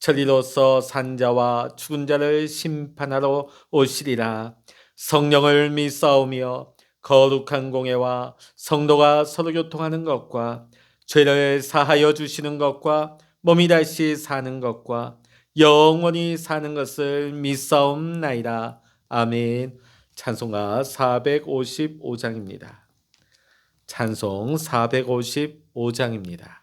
저리로서 산자와 죽은 자를 심판하러 오시리라 성령을 믿사오며 거룩한 공예와 성도가 서로 교통하는 것과 죄를 사하여 주시는 것과 몸이 다시 사는 것과 영원히 사는 것을 믿사옵나이다. 아멘. 찬송가 455장입니다. 찬송 455장입니다.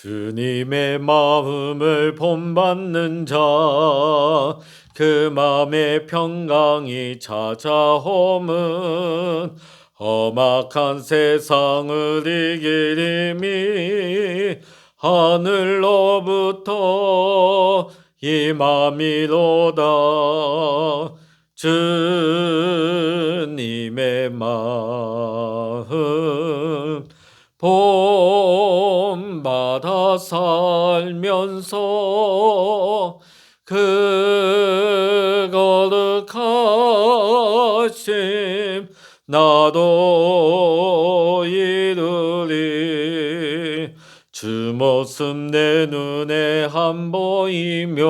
주님의 마음을 본받는 자, 그 마음의 평강이 찾아오면 험악한 세상을 이기림이 하늘로부터 임함이로다. 주님의 마음 본 받아 살면서 그 거룩하심 나도 이루리. 주 모습 내 눈에 안 보이며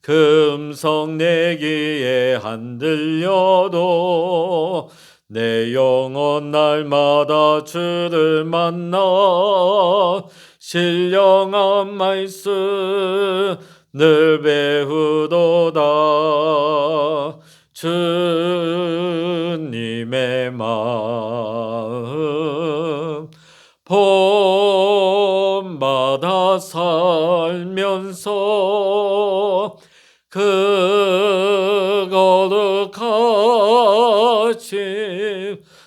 금성 내 귀에 안 들려도 내 영혼 날마다 주를 만나 신령한 말씀 늘 배우도다. 주님의 마음 본받아 살면서 그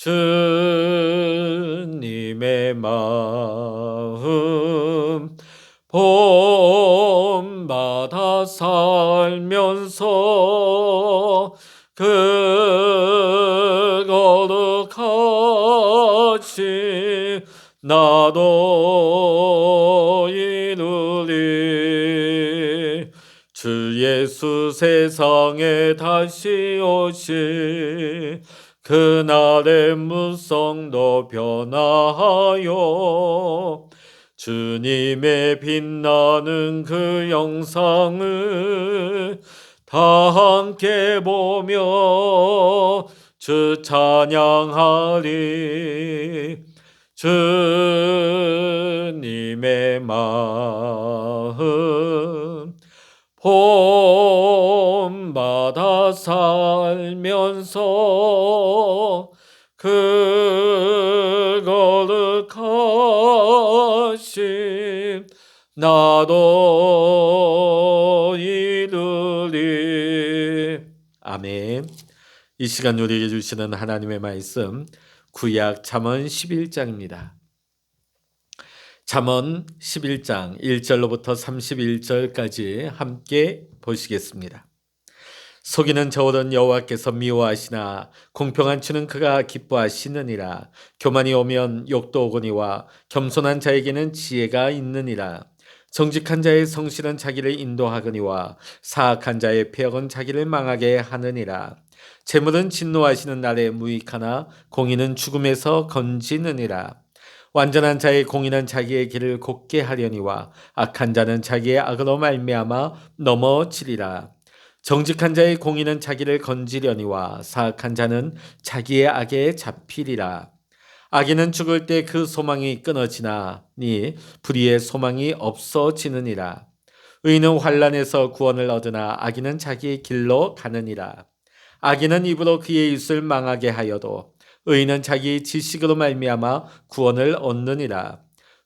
주님의 마음 본받아 살면서 그 거룩하심 나도 이루리. 주 예수 세상에 다시 오시 그날의 무성도 변화하여 주님의 빛나는 그 영상을 다 함께 보며 주 찬양하리. 주님의 마음. 본 받아 살면서 그 거룩하심 나도 이루리 아멘 이 시간 우리에게 주시는 하나님의 말씀 구약 잠언 11장입니다. 잠언 11장 1절로부터 31절까지 함께 보시겠습니다. 속이는 저울은 여호와께서 미워하시나 공평한 추는 그가 기뻐하시느니라. 교만이 오면 욕도 오거니와 겸손한 자에게는 지혜가 있느니라. 정직한 자의 성실은 자기를 인도하거니와 사악한 자의 폐역은 자기를 망하게 하느니라. 재물은 진노하시는 날에 무익하나 공의는 죽음에서 건지느니라. 완전한 자의 공의는 자기의 길을 곱게 하려니와 악한 자는 자기의 악으로 말미암아 넘어지리라 정직한 자의 공의는 자기를 건지려니와 사악한 자는 자기의 악에 잡히리라. 악인은 죽을 때 그 소망이 끊어지나니 불의의 소망이 없어지느니라. 의인은 환란에서 구원을 얻으나 악인은 자기 길로 가느니라. 악인은 입으로 그의 입을 망하게 하여도 의인은 자기 지식으로 말미암아 구원을 얻느니라.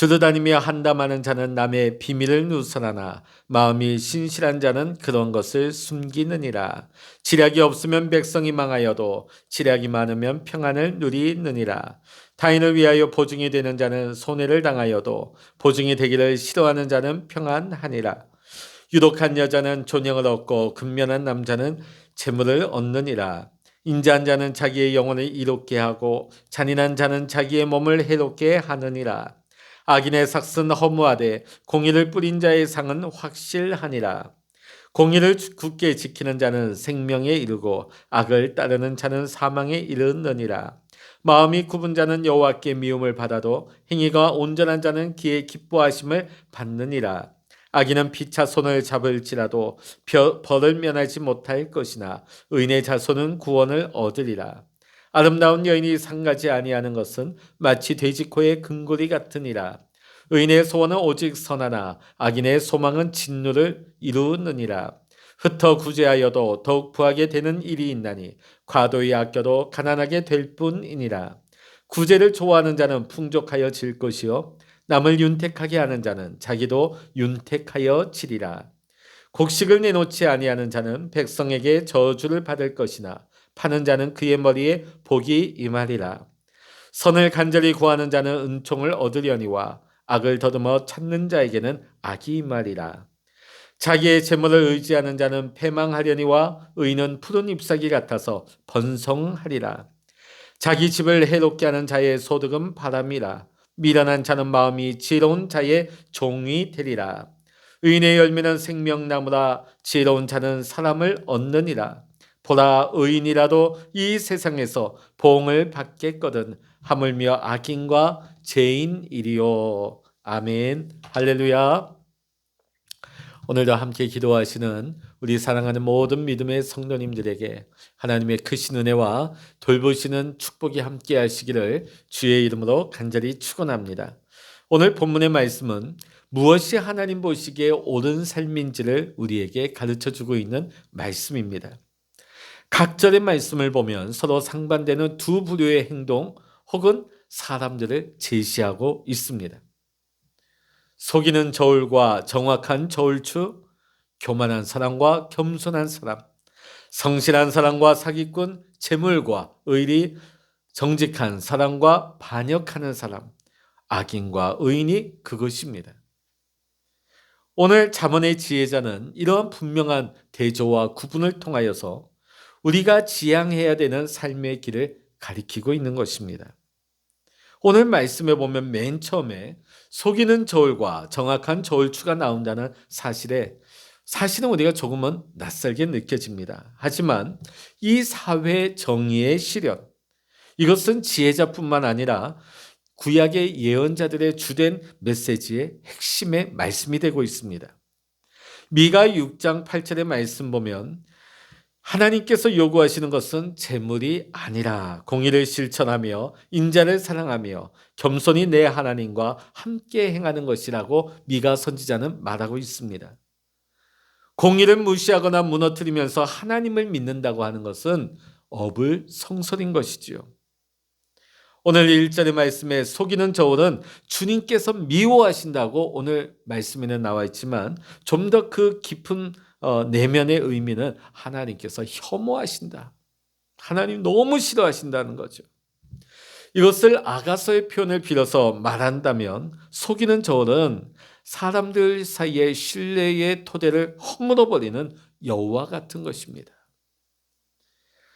두루다니며 한담하는 자는 남의 비밀을 누설하나 마음이 신실한 자는 그런 것을 숨기느니라. 지략이 없으면 백성이 망하여도 지략이 많으면 평안을 누리느니라. 타인을 위하여 보증이 되는 자는 손해를 당하여도 보증이 되기를 싫어하는 자는 평안하니라. 유독한 여자는 존영을 얻고 근면한 남자는 재물을 얻느니라. 인자한 자는 자기의 영혼을 이롭게 하고 잔인한 자는 자기의 몸을 해롭게 하느니라. 악인의 삭은 허무하되 공의를 뿌린 자의 상은 확실하니라. 공의를 굳게 지키는 자는 생명에 이르고 악을 따르는 자는 사망에 이르느니라. 마음이 굽은 자는 여호와께 미움을 받아도 행위가 온전한 자는 기에 기뻐하심을 받느니라. 악인은 피차 손을 잡을지라도 벌을 면하지 못할 것이나 의인의 자손은 구원을 얻으리라. 아름다운 여인이 상가지 아니하는 것은 마치 돼지코의 근고리 같으니라. 의인의 소원은 오직 선하나 악인의 소망은 진노를 이루느니라. 흩어 구제하여도 더욱 부하게 되는 일이 있나니 과도히 아껴도 가난하게 될 뿐이니라. 구제를 좋아하는 자는 풍족하여 질 것이요 남을 윤택하게 하는 자는 자기도 윤택하여 지리라. 곡식을 내놓지 아니하는 자는 백성에게 저주를 받을 것이나 파는 자는 그의 머리에 복이 임하리라. 선을 간절히 구하는 자는 은총을 얻으려니와 악을 더듬어 찾는 자에게는 악이 임하리라. 자기의 재물을 의지하는 자는 패망하려니와 의인은 푸른 잎사귀 같아서 번성하리라. 자기 집을 해롭게 하는 자의 소득은 바람이라. 미련한 자는 마음이 지혜로운 자의 종이 되리라. 의인의 열매는 생명나무라 지혜로운 자는 사람을 얻느니라. 보라 의인이라도 이 세상에서 보응을 받겠거든 하물며 악인과 죄인이리요. 아멘. 할렐루야. 오늘도 함께 기도하시는 우리 사랑하는 모든 믿음의 성도님들에게 하나님의 크신 은혜와 돌보시는 축복이 함께 하시기를 주의 이름으로 간절히 축원합니다. 오늘 본문의 말씀은 무엇이 하나님 보시기에 옳은 삶인지를 우리에게 가르쳐 주고 있는 말씀입니다. 각절의 말씀을 보면 서로 상반되는 두 부류의 행동 혹은 사람들을 제시하고 있습니다. 속이는 저울과 정확한 저울추, 교만한 사람과 겸손한 사람, 성실한 사람과 사기꾼, 재물과 의리, 정직한 사람과 반역하는 사람, 악인과 의인이 그것입니다. 오늘 자문의 지혜자는 이러한 분명한 대조와 구분을 통하여서 우리가 지향해야 되는 삶의 길을 가리키고 있는 것입니다. 오늘 말씀에 보면 맨 처음에 속이는 저울과 정확한 저울추가 나온다는 사실에 사실은 우리가 조금은 낯설게 느껴집니다. 하지만 이 사회 정의의 실현, 이것은 지혜자뿐만 아니라 구약의 예언자들의 주된 메시지의 핵심의 말씀이 되고 있습니다. 미가 6장 8절의 말씀 보면 하나님께서 요구하시는 것은 재물이 아니라 공의를 실천하며 인자를 사랑하며 겸손히 내 하나님과 함께 행하는 것이라고 미가 선지자는 말하고 있습니다. 공의를 무시하거나 무너뜨리면서 하나님을 믿는다고 하는 것은 업을 성설인 것이지요. 오늘 1절의 말씀에 속이는 저울은 주님께서 미워하신다고 오늘 말씀에는 나와 있지만 좀 더 그 깊은 어, 내면의 의미는 하나님께서 혐오하신다. 하나님 너무 싫어하신다는 거죠. 이것을 아가서의 표현을 빌어서 말한다면 속이는 저울은 사람들 사이의 신뢰의 토대를 허물어 버리는 여우와 같은 것입니다.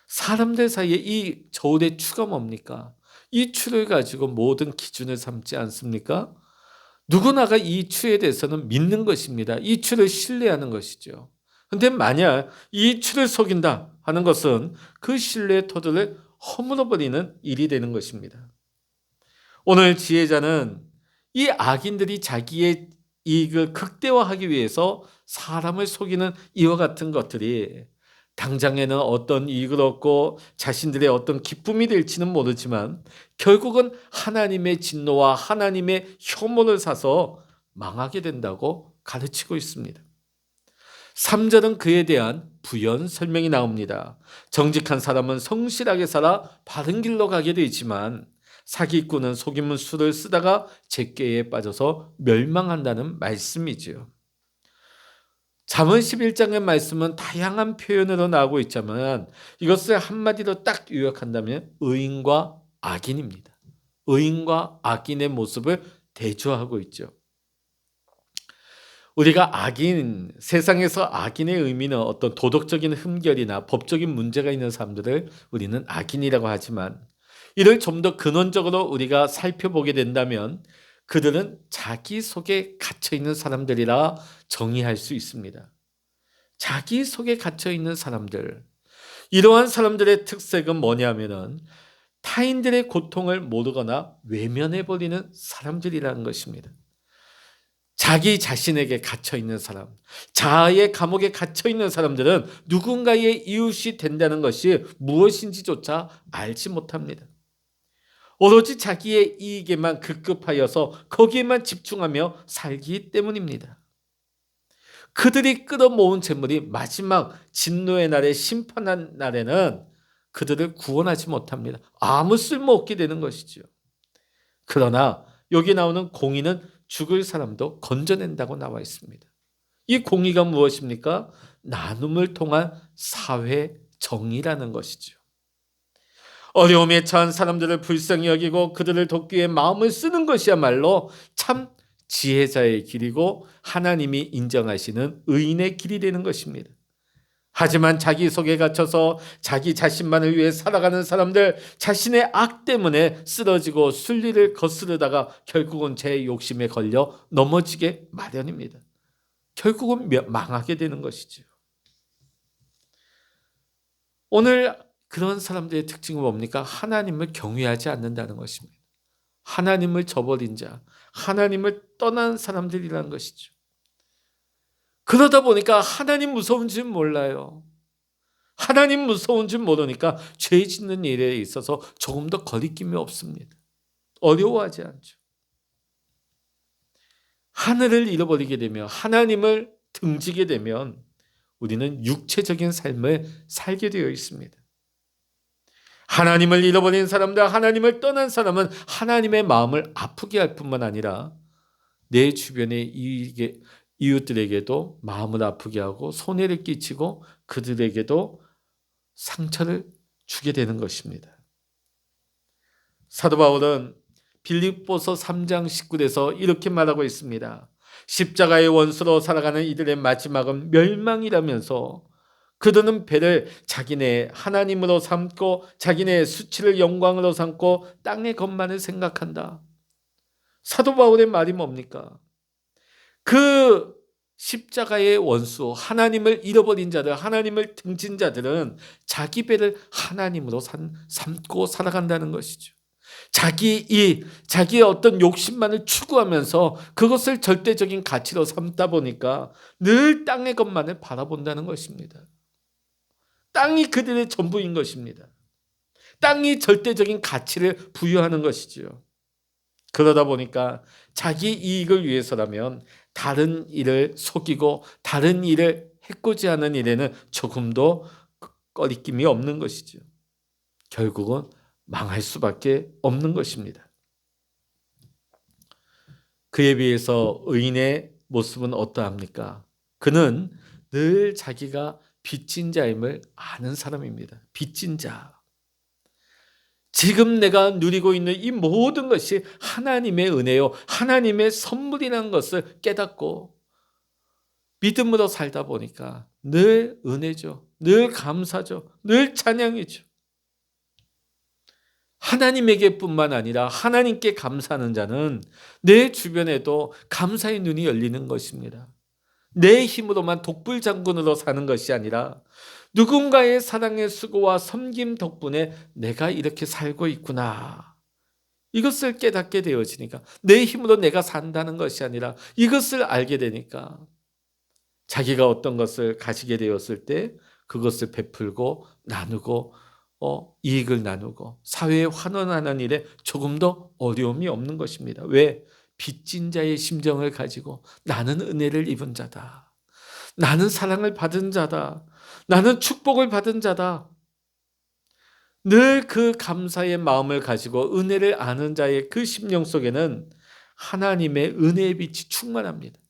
사람들 사이에 이 저울의 추가 뭡니까? 이 추를 가지고 모든 기준을 삼지 않습니까? 누구나가 이 추에 대해서는 믿는 것입니다. 이 추를 신뢰하는 것이죠. 근데 만약 이 주를 속인다 하는 것은 그 신뢰의 토대를 허물어버리는 일이 되는 것입니다. 오늘 지혜자는 이 악인들이 자기의 이익을 극대화하기 위해서 사람을 속이는 이와 같은 것들이 당장에는 어떤 이익을 얻고 자신들의 어떤 기쁨이 될지는 모르지만 결국은 하나님의 진노와 하나님의 혐오를 사서 망하게 된다고 가르치고 있습니다. 3절은 그에 대한 부연 설명이 나옵니다. 정직한 사람은 성실하게 살아 바른 길로 가게 되지만 사기꾼은 속임은 수를 쓰다가 제께에 빠져서 멸망한다는 말씀이지요. 잠언 11장의 말씀은 다양한 표현으로 나오고 있지만 이것을 한마디로 딱 요약한다면 의인과 악인입니다. 의인과 악인의 모습을 대조하고 있죠. 우리가 악인, 세상에서 악인의 의미는 어떤 도덕적인 흠결이나 법적인 문제가 있는 사람들을 우리는 악인이라고 하지만 이를 좀 더 근원적으로 우리가 살펴보게 된다면 그들은 자기 속에 갇혀 있는 사람들이라 정의할 수 있습니다. 자기 속에 갇혀 있는 사람들. 이러한 사람들의 특색은 뭐냐면은 타인들의 고통을 모르거나 외면해 버리는 사람들이라는 것입니다. 자기 자신에게 갇혀 있는 사람, 자아의 감옥에 갇혀 있는 사람들은 누군가의 이웃이 된다는 것이 무엇인지조차 알지 못합니다. 오로지 자기의 이익에만 급급하여서 거기에만 집중하며 살기 때문입니다. 그들이 끌어모은 재물이 마지막 진노의 날에 심판한 날에는 그들을 구원하지 못합니다. 아무 쓸모 없게 되는 것이죠. 그러나 여기 나오는 공의는 죽을 사람도 건져낸다고 나와 있습니다. 이 공의가 무엇입니까? 나눔을 통한 사회 정의라는 것이죠. 어려움에 처한 사람들을 불쌍히 여기고 그들을 돕기 위해 마음을 쓰는 것이야말로 참 지혜자의 길이고 하나님이 인정하시는 의인의 길이 되는 것입니다. 하지만 자기 속에 갇혀서 자기 자신만을 위해 살아가는 사람들 자신의 악 때문에 쓰러지고 순리를 거스르다가 결국은 제 욕심에 걸려 넘어지게 마련입니다. 결국은 망하게 되는 것이죠. 오늘 그런 사람들의 특징은 뭡니까? 하나님을 경외하지 않는다는 것입니다. 하나님을 저버린 자, 하나님을 떠난 사람들이라는 것이죠. 그러다 보니까 하나님 무서운 줄 몰라요. 하나님 무서운 줄 모르니까 죄 짓는 일에 있어서 조금 더 거리낌이 없습니다. 어려워하지 않죠. 하늘을 잃어버리게 되면 하나님을 등지게 되면 우리는 육체적인 삶을 살게 되어 있습니다. 하나님을 잃어버린 사람들, 하나님을 떠난 사람은 하나님의 마음을 아프게 할 뿐만 아니라 내 주변의 이 웃들에게도 마음을 아프게 하고 손해를 끼치고 그들에게도 상처를 주게 되는 것입니다. 사도 바울은 빌립보서 3장 19절에서 이렇게 말하고 있습니다. 십자가의 원수로 살아가는 이들의 마지막은 멸망이라면서 그들은 배를 자기네 하나님으로 삼고 자기네 수치를 영광으로 삼고 땅의 것만을 생각한다. 사도 바울의 말이 뭡니까? 그 십자가의 원수, 하나님을 잃어버린 자들, 하나님을 등진 자들은 자기 배를 하나님으로 삼고 살아간다는 것이죠. 자기 이 자기의 어떤 욕심만을 추구하면서 그것을 절대적인 가치로 삼다 보니까 늘 땅의 것만을 바라본다는 것입니다. 땅이 그들의 전부인 것입니다. 땅이 절대적인 가치를 부여하는 것이지요. 그러다 보니까 자기 이익을 위해서라면 다른 일을 속이고 다른 일을 해코지 하는 일에는 조금도 꺼리낌이 없는 것이죠. 결국은 망할 수밖에 없는 것입니다. 그에 비해서 의인의 모습은 어떠합니까? 그는 늘 자기가 빚진 자임을 아는 사람입니다. 빚진 자. 지금 내가 누리고 있는 이 모든 것이 하나님의 은혜요, 하나님의 선물이라는 것을 깨닫고 믿음으로 살다 보니까 늘 은혜죠. 늘 감사죠. 늘 찬양이죠. 하나님에게뿐만 아니라 하나님께 감사하는 자는 내 주변에도 감사의 눈이 열리는 것입니다. 내 힘으로만 독불 장군으로 사는 것이 아니라 누군가의 사랑의 수고와 섬김 덕분에 내가 이렇게 살고 있구나. 이것을 깨닫게 되어지니까 내 힘으로 내가 산다는 것이 아니라 이것을 알게 되니까 자기가 어떤 것을 가지게 되었을 때 그것을 베풀고 나누고 어, 이익을 나누고 사회에 환원하는 일에 조금 더 어려움이 없는 것입니다. 왜? 빚진 자의 심정을 가지고 나는 은혜를 입은 자다. 나는 사랑을 받은 자다. 나는 축복을 받은 자다. 늘 그 감사의 마음을 가지고 은혜를 아는 자의 그 심령 속에는 하나님의 은혜의 빛이 충만합니다.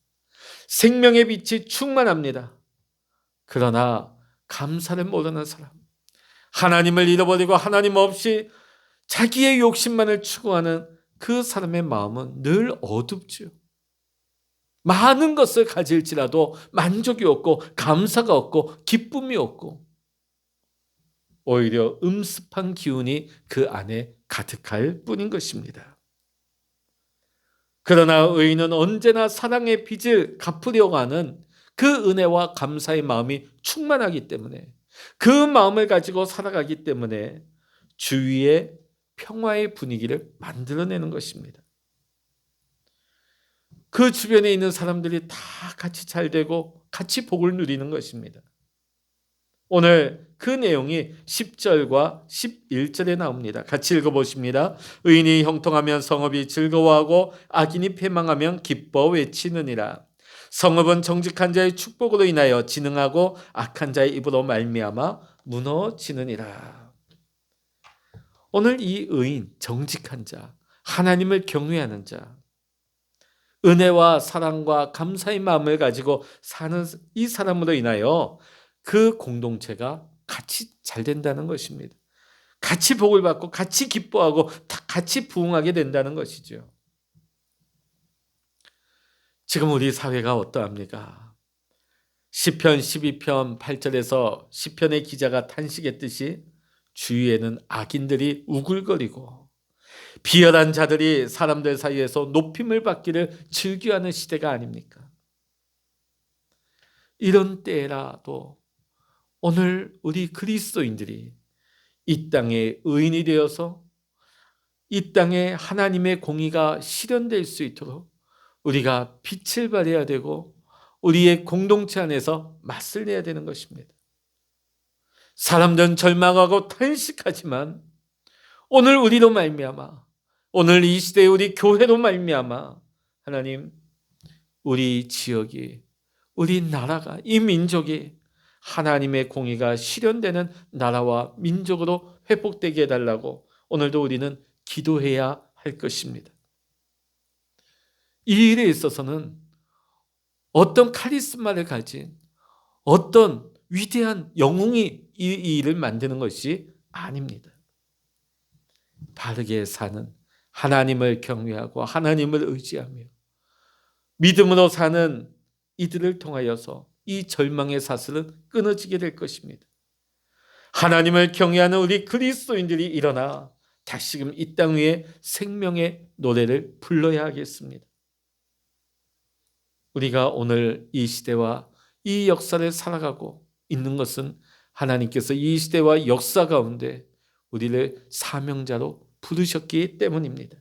생명의 빛이 충만합니다. 그러나 감사를 모르는 사람, 하나님을 잃어버리고 하나님 없이 자기의 욕심만을 추구하는 그 사람의 마음은 늘 어둡죠. 많은 것을 가질지라도 만족이 없고 감사가 없고 기쁨이 없고 오히려 음습한 기운이 그 안에 가득할 뿐인 것입니다. 그러나 의인은 언제나 사랑의 빚을 갚으려고 하는 그 은혜와 감사의 마음이 충만하기 때문에 그 마음을 가지고 살아가기 때문에 주위에 평화의 분위기를 만들어내는 것입니다. 그 주변에 있는 사람들이 다 같이 잘 되고 같이 복을 누리는 것입니다. 오늘 그 내용이 10절과 11절에 나옵니다. 같이 읽어보십니다. 의인이 형통하면 성읍이 즐거워하고 악인이 패망하면 기뻐 외치느니라. 성읍은 정직한 자의 축복으로 인하여 진흥하고 악한 자의 입으로 말미암아 무너지느니라. 오늘 이 의인, 정직한 자, 하나님을 경외하는 자, 은혜와 사랑과 감사의 마음을 가지고 사는 이 사람으로 인하여 그 공동체가 같이 잘 된다는 것입니다. 같이 복을 받고 같이 기뻐하고 같이 부흥하게 된다는 것이죠. 지금 우리 사회가 어떠합니까? 시편 12편 8절에서 시편의 기자가 탄식했듯이 주위에는 악인들이 우글거리고 비열한 자들이 사람들 사이에서 높임을 받기를 즐겨하는 시대가 아닙니까? 이런 때라도 오늘 우리 그리스도인들이 이 땅에 의인이 되어서 이 땅에 하나님의 공의가 실현될 수 있도록 우리가 빛을 발해야 되고 우리의 공동체 안에서 맛을 내야 되는 것입니다. 사람들은 절망하고 탄식하지만 오늘 우리로 말미암아 오늘 이 시대에 우리 교회로 말미암아 하나님 우리 지역이 우리 나라가 이 민족이 하나님의 공의가 실현되는 나라와 민족으로 회복되게 해달라고 오늘도 우리는 기도해야 할 것입니다. 이 일에 있어서는 어떤 카리스마를 가진 어떤 위대한 영웅이 이 일을 만드는 것이 아닙니다. 바르게 사는 하나님을 경외하고 하나님을 의지하며 믿음으로 사는 이들을 통하여서 이 절망의 사슬은 끊어지게 될 것입니다. 하나님을 경외하는 우리 그리스도인들이 일어나 다시금 이 땅 위에 생명의 노래를 불러야 하겠습니다. 우리가 오늘 이 시대와 이 역사를 살아가고 있는 것은 하나님께서 이 시대와 역사 가운데 우리를 사명자로 부르셨기 때문입니다.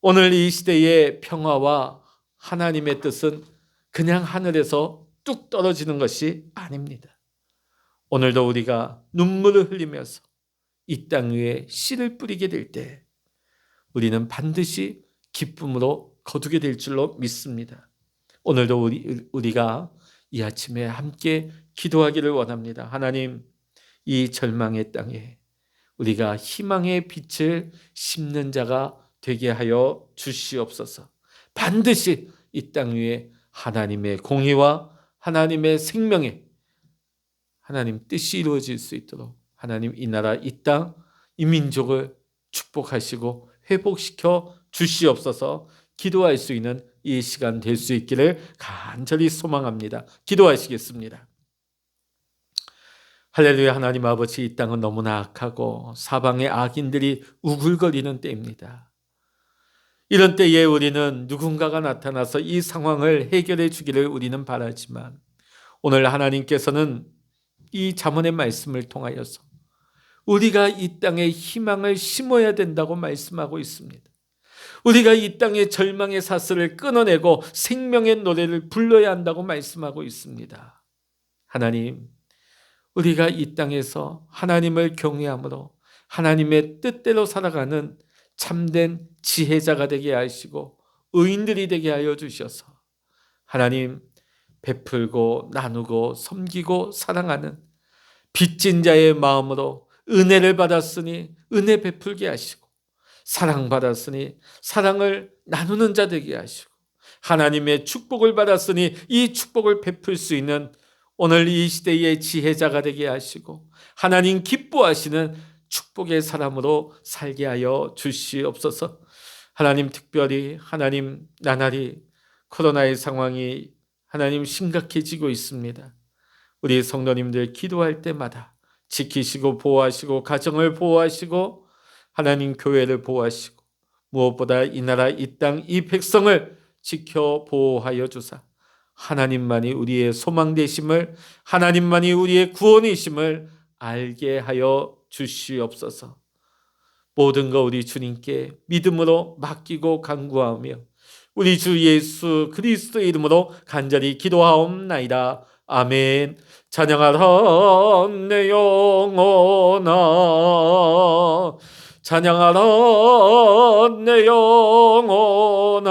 오늘 이 시대의 평화와 하나님의 뜻은 그냥 하늘에서 뚝 떨어지는 것이 아닙니다. 오늘도 우리가 눈물을 흘리면서 이 땅 위에 씨를 뿌리게 될 때 우리는 반드시 기쁨으로 거두게 될 줄로 믿습니다. 오늘도 우리, 우리가 이 아침에 함께 기도하기를 원합니다. 하나님, 이 절망의 땅에 우리가 희망의 빛을 심는 자가 되게 하여 주시옵소서. 반드시 이 땅 위에 하나님의 공의와 하나님의 생명에 하나님 뜻이 이루어질 수 있도록 하나님 이 나라 이 땅 이 민족을 축복하시고 회복시켜 주시옵소서 기도할 수 있는 이 시간 될 수 있기를 간절히 소망합니다. 기도하시겠습니다. 할렐루야 하나님 아버지 이 땅은 너무나 악하고 사방의 악인들이 우글거리는 때입니다. 이런 때에 우리는 누군가가 나타나서 이 상황을 해결해 주기를 우리는 바라지만 오늘 하나님께서는 이 자문의 말씀을 통하여서 우리가 이 땅에 희망을 심어야 된다고 말씀하고 있습니다. 우리가 이 땅의 절망의 사슬을 끊어내고 생명의 노래를 불러야 한다고 말씀하고 있습니다. 하나님, 우리가 이 땅에서 하나님을 경외함으로 하나님의 뜻대로 살아가는 참된 지혜자가 되게 하시고 의인들이 되게 하여 주셔서 하나님 베풀고 나누고 섬기고 사랑하는 빚진 자의 마음으로 은혜를 받았으니 은혜 베풀게 하시고 사랑 받았으니 사랑을 나누는 자 되게 하시고 하나님의 축복을 받았으니 이 축복을 베풀 수 있는 오늘 이 시대의 지혜자가 되게 하시고 하나님 기뻐하시는 축복의 사람으로 살게 하여 주시옵소서. 하나님 특별히 하나님 나날이 코로나의 상황이 하나님 심각해지고 있습니다. 우리 성도님들 기도할 때마다 지키시고 보호하시고 가정을 보호하시고 하나님 교회를 보호하시고 무엇보다 이 나라 이 땅 이 백성을 지켜 보호하여 주사 하나님만이 우리의 소망 되심을 하나님만이 우리의 구원이심을 알게 하여 주시옵소서. 모든 거 우리 주님께 믿음으로 맡기고 간구하며 우리 주 예수 그리스도의 이름으로 간절히 기도하옵나이다. 아멘. 찬양하라 내 영혼아 찬양하라 내 영혼아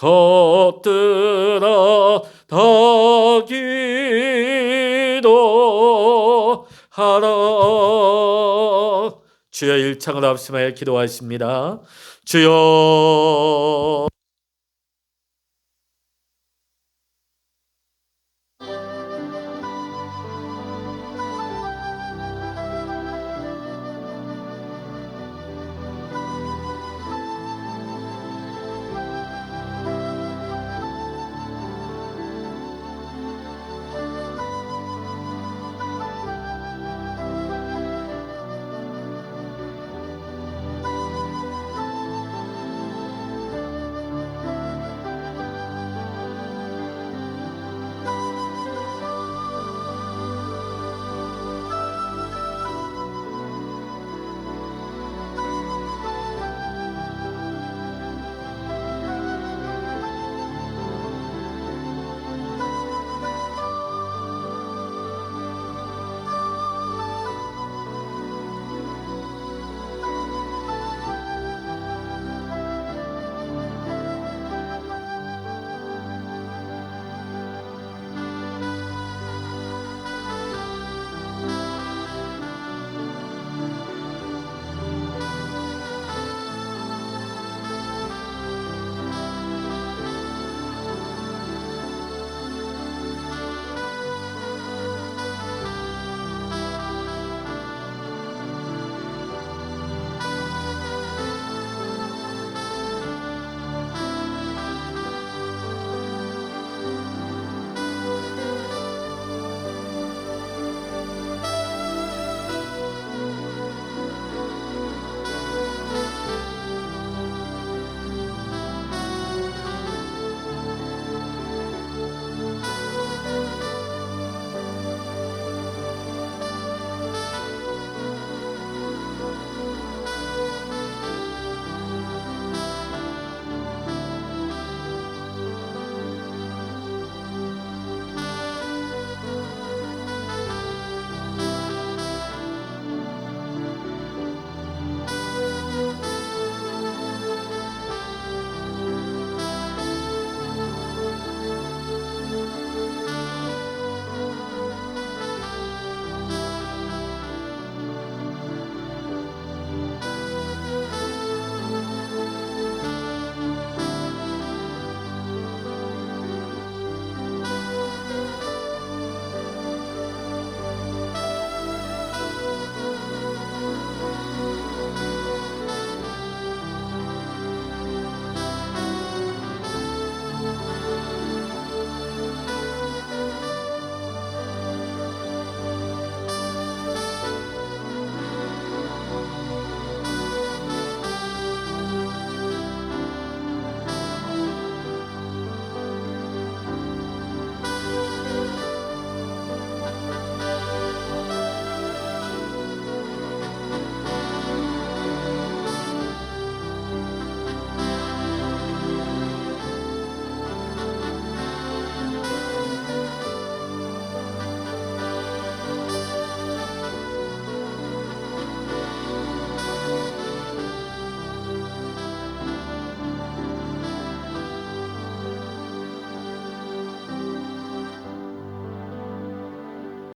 것들아 다 기도하라. 주여 일창을 합심하여 기도하십니다. 주여